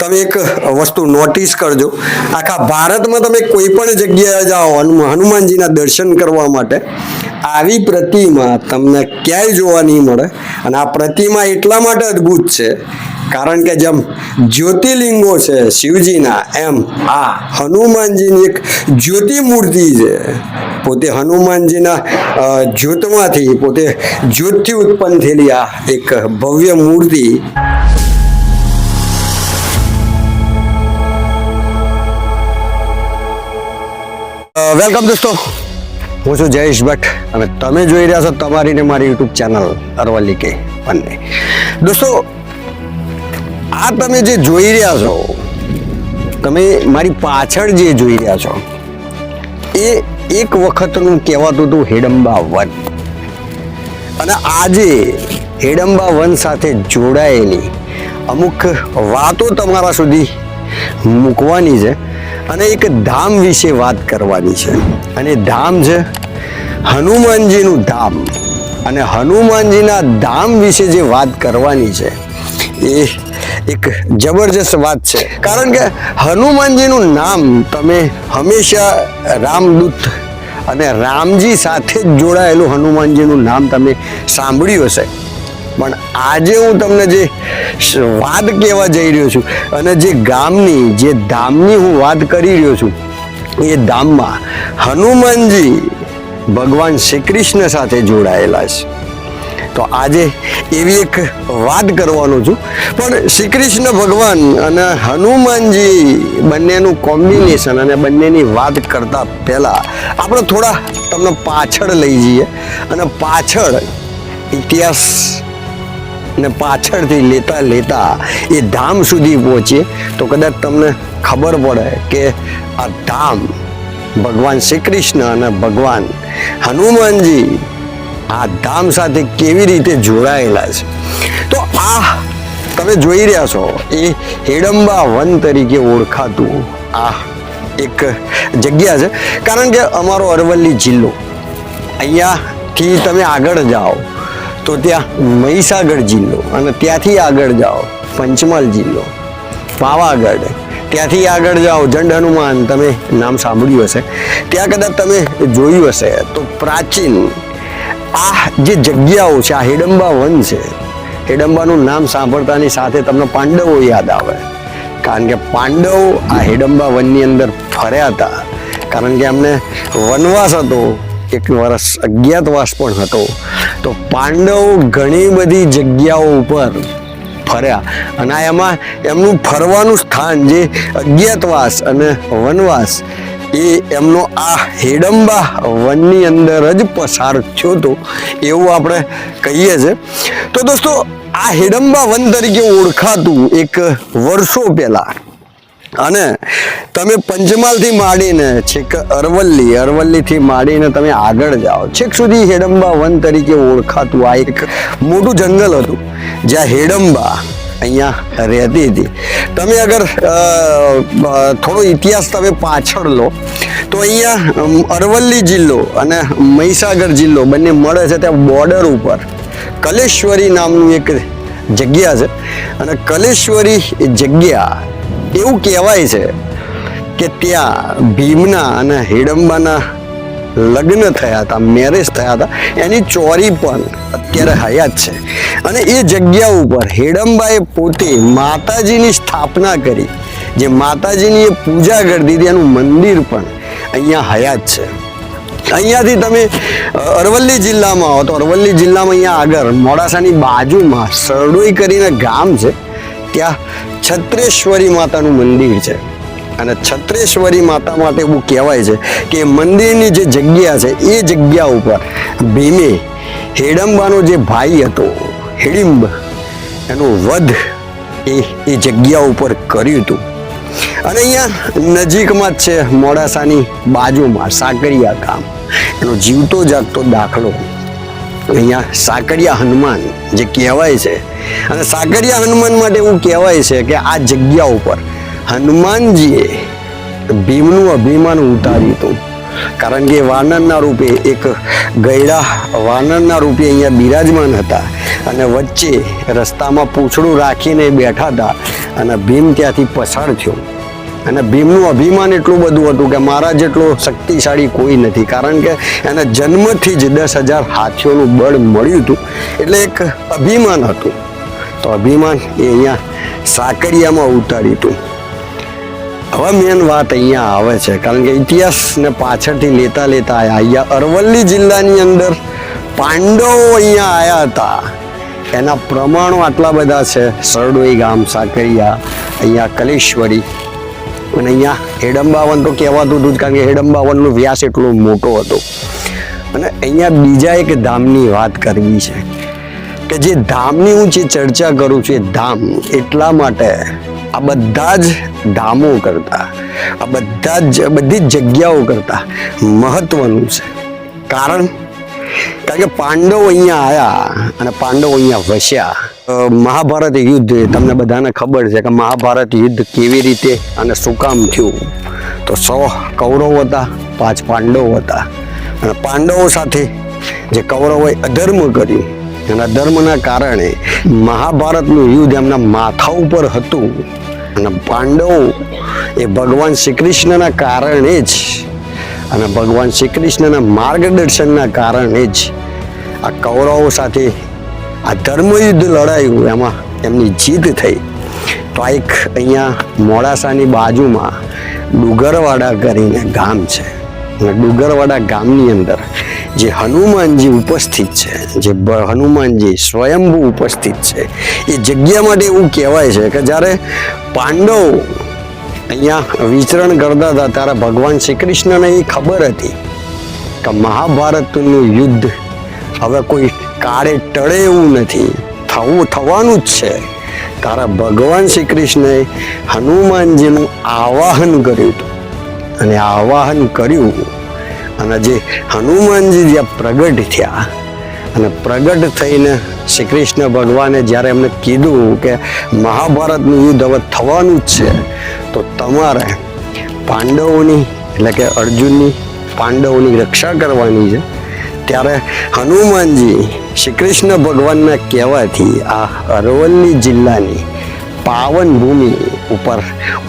તમે એક વસ્તુ નોટિસ કરજો. આખા ભારતમાં તમે કોઈ પણ જગ્યાએ જાઓ હનુ- હનુમાનજીના દર્શન કરવા માટે, આવી પ્રતિમા તમને ક્યાંય જોવા નહીં મળે. અને આ પ્રતિમા એટલા માટે અદ્ભુત છે, કારણ કે જેમ જ્યોતિર્લિંગો છે શિવજીના, એમ આ હનુમાનજીની એક જ્યોતિમૂર્તિ છે. પોતે હનુમાનજીના જ્યોતમાંથી, પોતે જ્યોતથી ઉત્પન્ન થયેલી આ એક ભવ્ય મૂર્તિ વેલકમ દોસ્તો. હું છું જયેશ ભટ્ટ અને તમે જોઈ રહ્યા છો તમારી ને મારી યુટ્યુબ ચેનલ અરવલ્લી કે બંને. દોસ્તો, આ તમે જે જોઈ રહ્યા છો, તમે મારી પાછળ જે જોઈ રહ્યા છો, એ એક વખતનું કહેવાતું હતું હેડંબા વન. અને આજે હેડંબા વન સાથે જોડાયેલી અમુક વાતો તમારા સુધી મૂકવાની છે. અને એક ધામ વિશે વાત કરવાની છે. અને ધામ છે હનુમાનજીનું ધામ. અને હનુમાનજીના ધામ વિશે જે વાત કરવાની છે, એ એક જબરજસ્ત વાત છે. કારણ કે હનુમાનજીનું નામ તમે હંમેશા રામદૂત અને રામજી સાથે જ જોડાયેલું હનુમાનજીનું નામ તમે સાંભળ્યું હશે. પણ આજે હું તમને જે વાત કહેવા જઈ રહ્યો છું અને જે ગામની, જે ધામની હું વાત કરી રહ્યો છું, એ ધામમાં હનુમાનજી ભગવાન શ્રી કૃષ્ણ સાથે જોડાયેલા છે. તો આજે એવી એક વાત કરવાનો છું. પણ શ્રી કૃષ્ણ ભગવાન અને હનુમાનજી બંનેનું કોમ્બિનેશન અને બંનેની વાત કરતા પહેલા આપણે થોડા તમને પાછળ લઈ જઈએ. અને પાછળ ઇતિહાસ ને પાછળથી લેતા લેતા એ ધામ સુધી પહોંચીએ તો કદાચ તમને ખબર પડે કે આ ધામ ભગવાન શ્રી કૃષ્ણ અને ભગવાન હનુમાનજી આ ધામ સાથે કેવી રીતે જોડાયેલા છે. તો આ તમે જોઈ રહ્યા છો, એ હેડંબા વન તરીકે ઓળખાતું આ એક જગ્યા છે. કારણ કે અમારો અરવલ્લી જિલ્લો, અહીંયાથી તમે આગળ જાઓ તો ત્યાં મહીસાગર જિલ્લો અને ત્યાંથી આગળ જાઓ, પંચમહાલ જિલ્લો, પાવાગઢ. ત્યાંથી આગળ જાઓ, જંડ હનુમાન, તમે નામ સાંભળ્યું હશે. ત્યાં કદાચ તમે જોયું હશે, તો પ્રાચીન આ જે જગ્યાઓ છે, આ હેડંબા વન છે, હેડંબાનું નામ સાંભળતાની સાથે તમને પાંડવો યાદ આવે. કારણ કે પાંડવ આ હેડંબા વનની અંદર ફર્યા હતા. કારણ કે એમને વનવાસ હતો, એક વર્ષ, અજ્ઞાતવાસ પણ હતો. તો પાંડવ ઘણી બધી જગ્યાઓ ઉપર ફર્યા. અને એમાં એમનું ફરવાનું સ્થાન જે અજ્ઞાતવાસ અને વનવાસ, એ એમનો આ હેડંબા વનની અંદર જ પસાર થયો હતો, એવું આપણે કહીએ છે તો દોસ્તો, આ હેડંબા વન તરીકે ઓળખાતું એક વર્ષો પહેલા અને તમે પંચમહાલથી માંડીને છેક અરવલ્લી, અરવલ્લીથી માંડીને તમે આગળ જાઓ. છેક સુધી હેડંબા વન તરીકે ઓળખાતું આ એક મોટું જંગલ હતું, જ્યાં હેડંબા અહીંયા રહેતી હતી. તમે અગર થોડો ઇતિહાસ તમે પાછળ લો, તો અહીંયા અરવલ્લી જિલ્લો અને મહીસાગર જિલ્લો બંને મળે છે ત્યાં બોર્ડર ઉપર. કલેશ્વરી નામનું એક જગ્યા છે. અને કલેશ્વરી જગ્યા એવું કહેવાય છે કે ત્યાં ભીમના અને હિડમ્બાના લગ્ન થયા હતા મેરેજ થયા હતા. એની ચોરી પણ અત્યારે હયાત છે. અને એ જગ્યા ઉપર હેડમ્બાએ પોતે માતાજીની સ્થાપના કરી. જે માતાજીની એ પૂજા કરી દીધી, એનું મંદિર પણ અહીંયા હયાત છે. અહીંયાથી તમે અરવલ્લી જિલ્લામાં આવો તો અરવલ્લી જિલ્લામાં અહીંયા આગળ મોડાસાની બાજુમાં સરડોઈ કરીને ગામ છે. ત્યાં છત્રેશ્વરી માતાનું મંદિર છે. અને છત્રેશ્વરી માતા માટે એવું કહેવાય છે કે મંદિરની જે જગ્યા છે, એ જગ્યા ઉપર ભીમે હેડંબાનો જે ભાઈ હતો, હેડિંબ, એનો વધ એ એ જગ્યા ઉપર કર્યું હતું. અને અહીંયા નજીકમાં જ છે મોડાસાની બાજુમાં, સાકરિયા ગામ. એનો જીવતો જાગતો દાખલો. અહીંયા સાકરિયા હનુમાન જે કહેવાય છે. અને સાકરિયા હનુમાન માટે એવું કહેવાય છે કે આ જગ્યા ઉપર હનુમાનજીએ ભીમનું અભિમાન ઉતાર્યું હતું. કારણ કે વાનરના રૂપે એક ગયડા વાનરના રૂપે અહીંયા બિરાજમાન હતા. અને વચ્ચે રસ્તામાં પૂંછડું રાખીને બેઠા હતા અને ભીમ ત્યાંથી પસાર થયો. અને ભીમનું અભિમાન એટલું બધું હતું કે મારા જેટલો શક્તિશાળી કોઈ નથી. કારણ કે એને જન્મથી જ દસ હજાર હાથીઓનું બળ મળ્યું હતું. એટલે એક અભિમાન હતું. તો અભિમાન એ અહીંયા સાકરિયામાં ઉતાર્યું હતું. હવે મેન વાત અહીંયા આવે છે. કારણ કે ઇતિહાસને પાછળથી લેતા લેતા આવ્યા અહીંયા અરવલ્લી જિલ્લાની અંદર પાંડવો અહીંયા આવ્યા હતા. એના પ્રમાણો આટલા બધા છે. સરડોઈ ગામ, સાકરિયા, અહીંયા કલેશ્વરી અને અહીંયા હેડંબાવન તો કહેવાતું હતું જ, કારણ કે હેડંબાવનનો વ્યાસ એટલો મોટો હતો. અને અહીંયા બીજા એક ધામની વાત કરવી છે કે જે ધામની હું જે ચર્ચા કરું છું, એ ધામ એટલા માટે આ બધા જ ધામો કરતા, આ બધા જ, બધી જગ્યાઓ કરતા મહત્વનું છે. કારણ કારણ કે પાંડવો અહીંયા આવ્યા અને પાંડવો અહીંયા વસ્યા. મહાભારત યુદ્ધ, તમને બધાને ખબર છે કે મહાભારત યુદ્ધ કેવી રીતે અને શું કામ થયું? તો સો કૌરવ હતા, પાંચ પાંડવો હતા. અને પાંડવો સાથે જે કૌરવોએ અધર્મ કર્યું અને અધર્મના કારણે મહાભારતનું યુદ્ધ એમના માથા ઉપર હતું. અને પાંડવો એ ભગવાન શ્રી કૃષ્ણના કારણે જ અને ભગવાન શ્રી કૃષ્ણના માર્ગદર્શનના કારણે જ આ કૌરવો સાથે આ ધર્મયુદ્ધ લડાયું, એમાં એમની જીત થઈ. તો આ એક અહીંયા મોડાસાની બાજુમાં ડુગરવાડા કરીને ગામ છે. અને ડુગરવાડા ગામની અંદર જે હનુમાનજી ઉપસ્થિત છે, જે હનુમાનજી સ્વયંભૂ ઉપસ્થિત છે, એ જગ્યા માટે એવું કહેવાય છે કે જ્યારે પાંડવ અહીંયા વિચરણ કરતા હતા ત્યારે ભગવાન શ્રી કૃષ્ણને એ ખબર હતી કે મહાભારતનું યુદ્ધ હવે કોઈ કાળે ટળે એવું નથી. થવું થવાનું જ છે. તારા ભગવાન શ્રી કૃષ્ણએ હનુમાનજીનું આવાહન કર્યું હતું. અને આવાહન કર્યું અને જે હનુમાનજી જ્યાં પ્રગટ થયા અને પ્રગટ થઈને શ્રી કૃષ્ણ ભગવાને જ્યારે એમને કીધું કે મહાભારતનું યુદ્ધ હવે થવાનું જ છે તો તમારે પાંડવોની, એટલે કે અર્જુનની પાંડવોની રક્ષા કરવાની છે. ત્યારે હનુમાનજી શ્રી કૃષ્ણ ભગવાનના કહેવાથી આ અરવલ્લી જિલ્લાની પાવન ભૂમિ ઉપર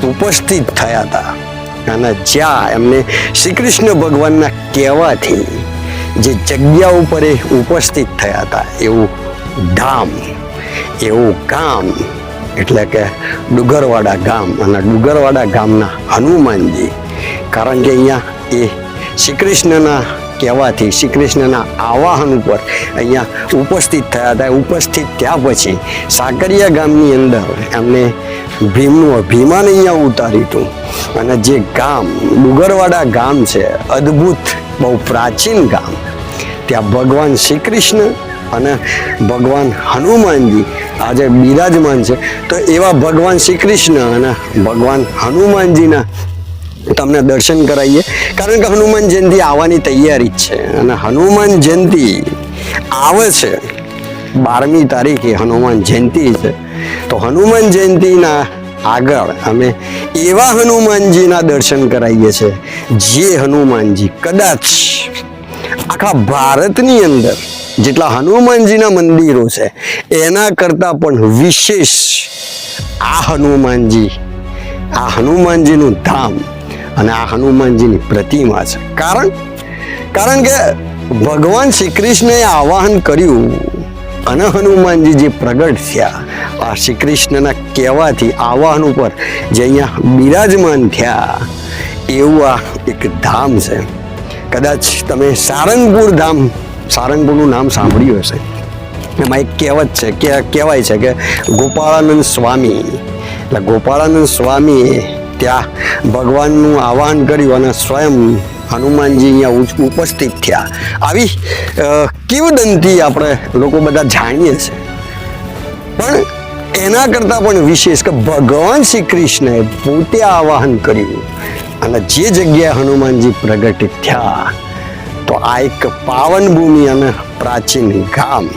ઉપસ્થિત થયા હતા. અને જ્યાં એમને શ્રી કૃષ્ણ ભગવાનના કહેવાથી જે જગ્યા ઉપર એ ઉપસ્થિત થયા હતા. એવું ધામ, એવું ગામ એટલે કે ડુગરવાડા ગામ અને ડુગરવાડા ગામના હનુમાનજી. કારણ કે અહીંયા એ શ્રી કૃષ્ણના કહેવાથી શ્રી કૃષ્ણના આવાહન ઉપર અહીંયા ઉપસ્થિત થયા હતા. ઉપસ્થિત થયા પછી સાકરિયા ગામની અંદર એમને ભીમનું અભિમાન અહીંયા ઉતાર્યું હતું. અને જે ગામ ડુગરવાડા ગામ છે, અદ્ભુત, બહુ પ્રાચીન ગામ. ત્યાં ભગવાન શ્રી કૃષ્ણ અને ભગવાન હનુમાનજી, આજે બિરાજમાન છે. તો એવા ભગવાન શ્રી કૃષ્ણ અને ભગવાન હનુમાનજીના તમને દર્શન કરાવીએ. કારણ કે હનુમાન જયંતિ આવવાની તૈયારી જ છે. અને હનુમાન જયંતિ આવે છે. બારમી તારીખે હનુમાન જયંતિ છે. તો હનુમાન જયંતિના આગળ અમે એવા હનુમાનજીના દર્શન કરાવીએ છીએ જે હનુમાનજી કદાચ આખા ભારતની અંદર જેટલા હનુમાનજીના મંદિરો છે, એના કરતાં પણ વિશેષ આ હનુમાનજી, આ હનુમાનજીનું ધામ અને આ હનુમાનજીની પ્રતિમા છે. કારણ કારણ કે ભગવાન શ્રી કૃષ્ણએ આવાહન કર્યું અને હનુમાનજી જે પ્રગટ થયા, આ શ્રી કૃષ્ણના કહેવાથી આવાહન ઉપર જે અહીંયા બિરાજમાન થયા, એવું આ એક ધામ છે. કદાચ તમે સારંગપુર ધામ સારંગપુરનું નામ સાંભળ્યું હશે. એમાં એક કહેવત છે, કે કહેવાય છે કે ગોપાળાનંદ સ્વામી, એટલે ગોપાળાનંદ સ્વામીએ ત્યાં ભગવાનનું આહવાન કર્યું અને સ્વયં હનુમાનજી અહીંયા ઉપસ્થિત થયા. આવી કિંવદંતી આપણે લોકો બધા જાણીએ છીએ. પણ એના કરતાં પણ વિશેષ કે ભગવાન શ્રી કૃષ્ણએ પોતે આવાહન કર્યું અને જે જગ્યાએ હનુમાનજી પ્રગટિત થયા તો આ એક પાવન ભૂમિ અને પ્રાચીન ગામ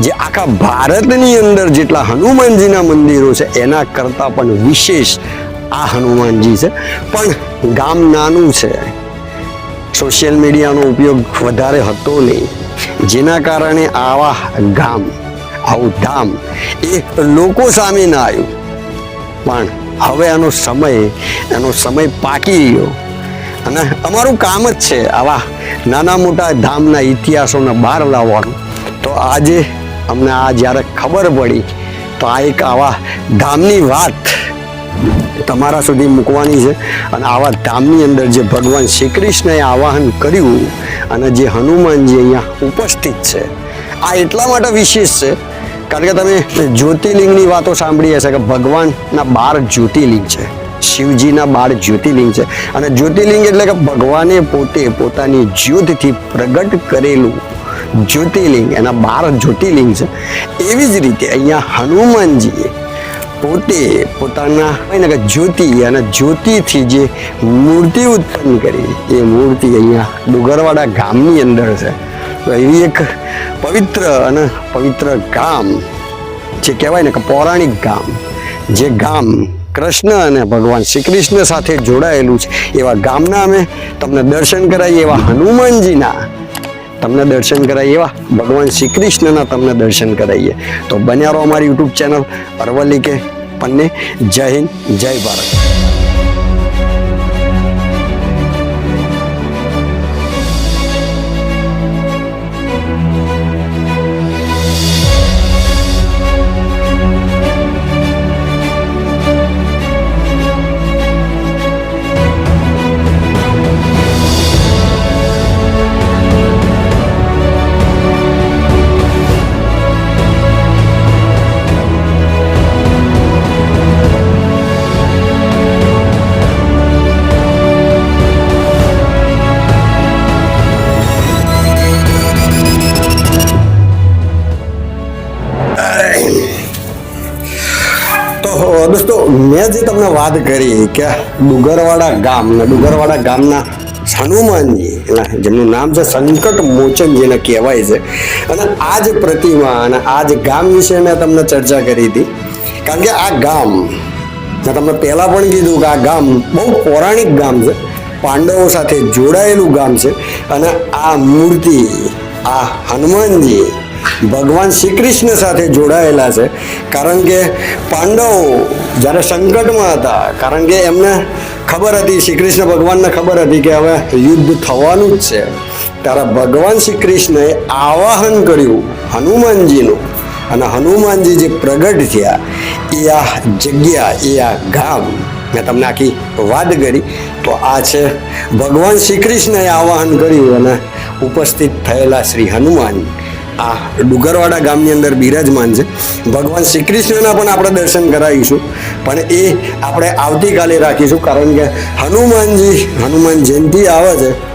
જે આખા ભારતની અંદર જેટલા હનુમાનજીના મંદિરો છે, એના કરતાં પણ વિશેષ આ હનુમાનજી છે. પણ ગામ નાનું છે. સોશિયલ મીડિયાનો ઉપયોગ વધારે હતો નહીં. જેના કારણે આવા ગામ, આવું ધામ એ લોકો સામે ના આવ્યું. પણ હવે આનો સમય, એનો સમય પાકી ગયો. અને અમારું કામ જ છે આવા નાના મોટા ધામના ઇતિહાસોને બહાર લાવવાનું. તો આજે અમને આ જ્યારે ખબર પડી, તો આ એક આવા ધામની વાત તમારા સુધી મૂકવાની છે. અને આવા ધામની અંદર જે ભગવાન શ્રી કૃષ્ણએ આવાહન કર્યું અને જે હનુમાનજી અહીંયા ઉપસ્થિત છે, આ એટલા માટે વિશેષ છે, કારણ કે તમે જ્યોતિર્લિંગની વાતો સાંભળી હશે કે ભગવાનના બાર જ્યોતિર્લિંગ છે. શિવજીના બાર જ્યોતિર્લિંગ છે. અને જ્યોતિર્લિંગ એટલે કે ભગવાને પોતે પોતાની જ્યોતિથી પ્રગટ કરેલું જ્યોતિર્લિંગ, એના બાર જ્યોતિર્લિંગ છે. એવી જ રીતે અહીંયા હનુમાનજીએ પોતે પોતાના હોય ને કે જ્યોતિ અને જ્યોતિથી જે મૂર્તિ ઉત્પન્ન કરી, એ મૂર્તિ અહીંયા ડુગરવાડા ગામની અંદર છે. તો એવી એક પવિત્ર અને પવિત્ર ગામ જે કહેવાય ને કે પૌરાણિક ગામ, જે ગામ કૃષ્ણ અને ભગવાન શ્રી કૃષ્ણ સાથે જોડાયેલું છે. એવા ગામના અમે તમને દર્શન કરાવીએ એવા હનુમાનજીના. તમને દર્શન કરાવીએ એવા ભગવાન શ્રી કૃષ્ણના તમને દર્શન કરાવીએ તો બન્યા રહો અમારી યુટ્યુબ ચેનલ અરવલ્લી કે પન્ને. જય હિન્દ, જય ભારત. મેં જે તમને વાત કરી કે ડુગરવાડા ગામ ને ડુગરવાડા ગામના હનુમાનજી એટલે જેમનું નામ છે સંકટ મોચન જેને કહેવાય છે. અને આ જ પ્રતિમા અને આ જ ગામ વિશે મેં તમને ચર્ચા કરી હતી. કારણ કે આ ગામ, મેં તમને પહેલાં પણ કીધું કે આ ગામ બહુ પૌરાણિક ગામ છે. પાંડવો સાથે જોડાયેલું ગામ છે. અને આ મૂર્તિ, આ હનુમાનજી ભગવાન શ્રી કૃષ્ણ સાથે જોડાયેલા છે. કારણ કે પાંડવો જ્યારે સંકટમાં હતા, કારણ કે એમને ખબર હતી શ્રી કૃષ્ણ ભગવાનને ખબર હતી કે હવે યુદ્ધ થવાનું જ છે. ત્યારે ભગવાન શ્રી કૃષ્ણએ આવાહન કર્યું હનુમાનજીનું. અને હનુમાનજી જે પ્રગટ થયા, એ આ જગ્યા, એ આ ગામ, મેં તમને આખી વાત કરી, તો આ છે ભગવાન શ્રી કૃષ્ણએ આવાહન કર્યું અને ઉપસ્થિત થયેલા શ્રી હનુમાન. આ ડુગરવાડા ગામની અંદર બિરાજમાન છે. ભગવાન શ્રી કૃષ્ણના પણ આપણે દર્શન કરાવીશું. પણ એ આપણે આવતીકાલે રાખીશું, કારણ કે હનુમાનજી, હનુમાન જયંતિ આવે છે,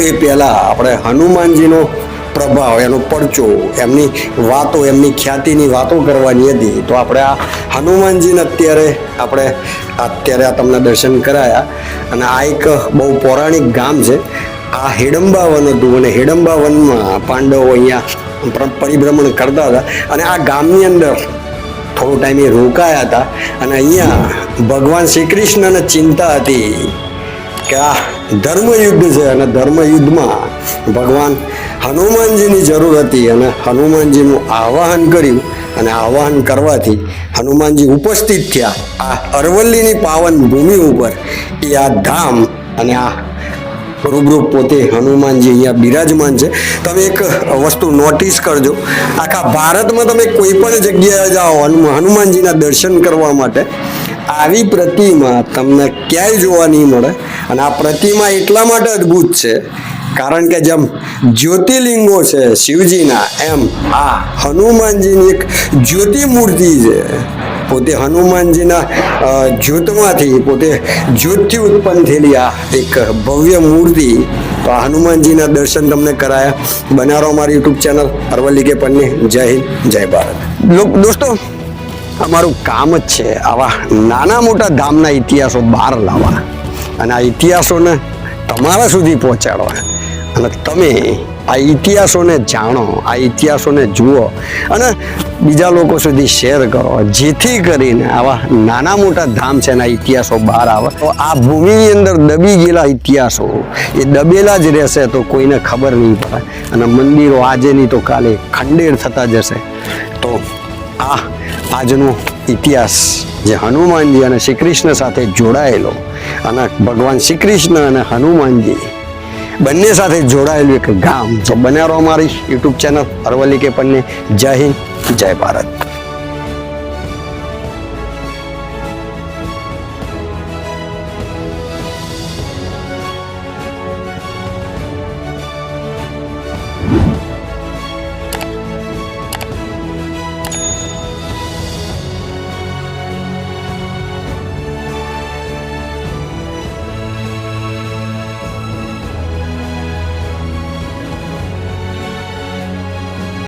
એ પહેલાં આપણે હનુમાનજીનો પ્રભાવ, એનો પડચો, એમની વાતો, એમની ખ્યાતિની વાતો કરવાની હતી. તો આપણે આ હનુમાનજીને અત્યારે આપણે અત્યારે આ તમને દર્શન કરાયા. અને આ એક બહુ પૌરાણિક ગામ છે. આ હેડંબા વન હતું. અને હેડંબા વનમાં પાંડવો અહીંયા પરિભ્રમણ કરતા હતા. અને આ ગામની અંદર થોડો ટાઈમ એ રોકાયા હતા. અને અહીંયા ભગવાન શ્રી કૃષ્ણને ચિંતા હતી કે આ ધર્મયુદ્ધ છે અને ધર્મયુદ્ધમાં ભગવાન હનુમાનજીની જરૂર હતી. અને હનુમાનજીનું આવાહન કર્યું અને આવાહન કરવાથી હનુમાનજી ઉપસ્થિત થયા. આ અરવલ્લીની પાવન ભૂમિ ઉપર એ આ ધામ અને આ રૂબરૂ પોતે હનુમાનજી અહીંયા બિરાજમાન છે. તમે એક વસ્તુ નોટિસ કરજો. આખા ભારતમાં તમે કોઈ પણ જગ્યાએ જાઓ હનુ- હનુમાનજીના દર્શન કરવા માટે, આવી પ્રતિમા તમને ક્યાંય જોવા નહીં મળે. અને આ પ્રતિમા એટલા માટે અદ્ભુત છે, કારણ કે જેમ જ્યોતિર્લિંગો છે, શિવજીના, એમ આ હનુમાનજીની એક જ્યોતિ મૂર્તિ છે. પોતે હનુમાનજીના જ્યોતમાંથી પોતે જ્યોતથી ઉત્પન્ન થયેલી આ એક ભવ્ય મૂર્તિ. તો આ હનુમાનજીના દર્શન તમને કરાયા. બનારો અમારી યુટ્યુબ ચેનલ અરવલ્લી કે પન્ની. જય હિન્દ, જય ભારત. દોસ્તો, અમારું કામ જ છે આવા નાના મોટા ધામના ઇતિહાસો બહાર લાવવા અને આ ઇતિહાસોને તમારા સુધી પહોંચાડવા અને તમે આ ઇતિહાસોને જાણો, આ ઇતિહાસોને જુઓ અને બીજા લોકો સુધી શેર કરો. જેથી કરીને આવા નાના મોટા ધામ છે એના ઇતિહાસો બહાર આવે. તો આ ભૂમિની અંદર દબી ગયેલા ઇતિહાસો, એ દબેલા જ રહેશે તો કોઈને ખબર નહીં પડે. અને મંદિરો આજે નહીં તો કાલે ખંડેર થતા જશે. તો આ આજનો ઇતિહાસ જે હનુમાનજી અને શ્રી કૃષ્ણ સાથે જોડાયેલો અને ભગવાન શ્રી કૃષ્ણ અને હનુમાનજી બંને સાથે જોડાયેલું એક ગામ. તો બન્યા રહો અમારી યુટ્યુબ ચેનલ અરવલ્લી કે પન્ને. જય હિન્દ, જય ભારત.